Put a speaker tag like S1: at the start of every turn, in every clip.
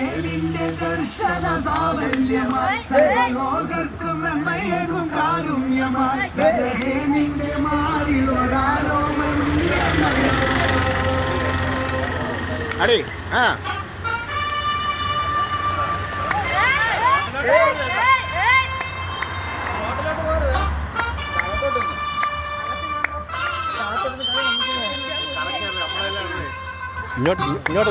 S1: ിന്റെ ദർശന സാവല്യമായി സർവലോകർക്കും നന്മയേകും കാരുണ്യമായി. നിന്റെ മാറിലൊരാരോമണ്യ
S2: അടി ആ. ഇങ്ങോട്ട് ഇങ്ങോട്ട്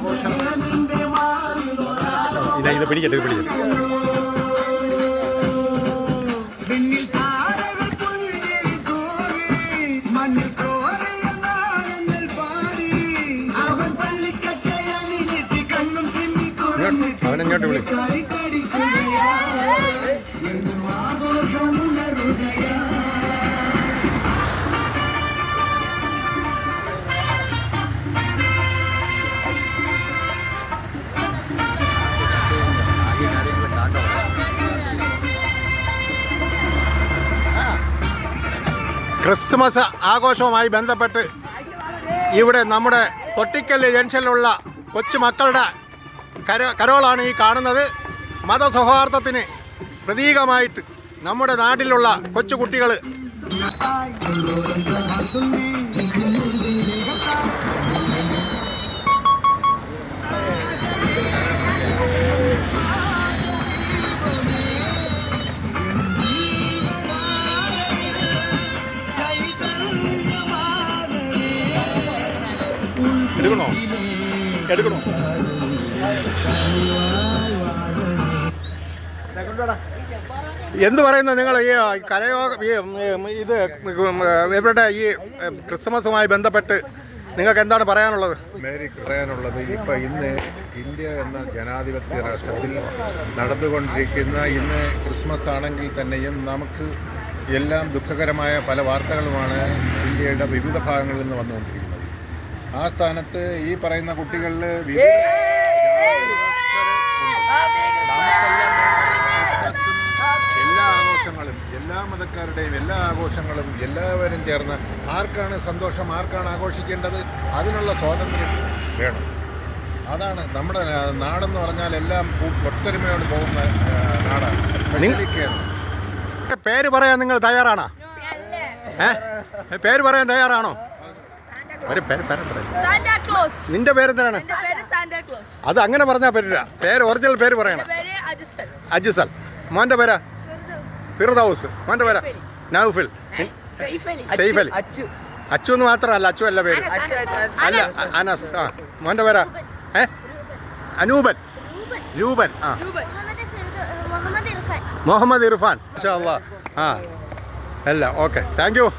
S2: ആഘോഷം. ഇല്ല ഇത് പിടിക്കട്ടെ ഇത് പിടിക്കട്ടെ. അവനങ്ങോട്ട്
S1: താരകൾ
S2: ക്രിസ്തുമസ് ആഘോഷവുമായി ബന്ധപ്പെട്ട് ഇവിടെ നമ്മുടെ തൊട്ടിക്കല്ല് ജംഗ്ഷനിലുള്ള കൊച്ചുമക്കളുടെ കര കരോളാണ് ഈ കാണുന്നത്. മതസൗഹാർദ്ദത്തിന് പ്രതീകമായിട്ട് നമ്മുടെ നാട്ടിലുള്ള കൊച്ചു കൊച്ചുകുട്ടികൾ എടുക്കണോ? എടുക്കണോ? എന്ത് പറയുന്നു നിങ്ങൾ ഈ കരയോ ഇത് ഇവരുടെ ഈ ക്രിസ്മസുമായി ബന്ധപ്പെട്ട് നിങ്ങൾക്ക് എന്താണ് പറയാനുള്ളത്?
S3: മേരി പറയാനുള്ളത് ഇപ്പം ഇന്ന് ഇന്ത്യ എന്ന ജനാധിപത്യ രാഷ്ട്രത്തിൽ നടന്നുകൊണ്ടിരിക്കുന്ന ഇന്ന് ക്രിസ്മസ് ആണെങ്കിൽ തന്നെയും നമുക്ക് എല്ലാം ദുഃഖകരമായ പല വാർത്തകളുമാണ് ഇന്ത്യയുടെ വിവിധ ഭാഗങ്ങളിൽ നിന്ന് വന്നുകൊണ്ടിരിക്കുന്നത്. ആ സ്ഥാനത്ത് ഈ പറയുന്ന കുട്ടികളിൽ വിവിധ എല്ലാ ആഘോഷങ്ങളും എല്ലാ മതക്കാരുടെയും എല്ലാ ആഘോഷങ്ങളും എല്ലാവരും ചേർന്ന് ആർക്കാണ് സന്തോഷം ആർക്കാണ് ആഘോഷിക്കേണ്ടത് അതിനുള്ള സ്വാതന്ത്ര്യം വേണം. അതാണ് നമ്മുടെ നാടെന്ന് പറഞ്ഞാൽ എല്ലാം ഒത്തൊരുമയോട് പോകുന്ന നാടാണ്.
S2: പേര് പറയാൻ നിങ്ങൾ തയ്യാറാണോ? പേര് പറയാൻ തയ്യാറാണോ? നിന്റെ പേരെന്താണ്? അത് അങ്ങനെ പറഞ്ഞാ പറ്റില്ല. പേര് ഒറിജിനൽ പേര് പറയണം. അജിസൽ. മോന്റെ പേരാ? ഫിർദൌസ്. മോന്റെ പേരാ? നൗഫിൽ. സെയ്ഫ് അലി അച്ചു. എന്ന് മാത്രമല്ല അച്ചു അല്ല പേര്. അല്ല അനസ്. ആ മോന്റെ പേരാ? ഏ? അനൂപൻ. രൂപൻ. ആ.
S4: മുഹമ്മദ് ഇർഫാൻ.
S2: ആ. അല്ല ഓക്കെ. Thank you.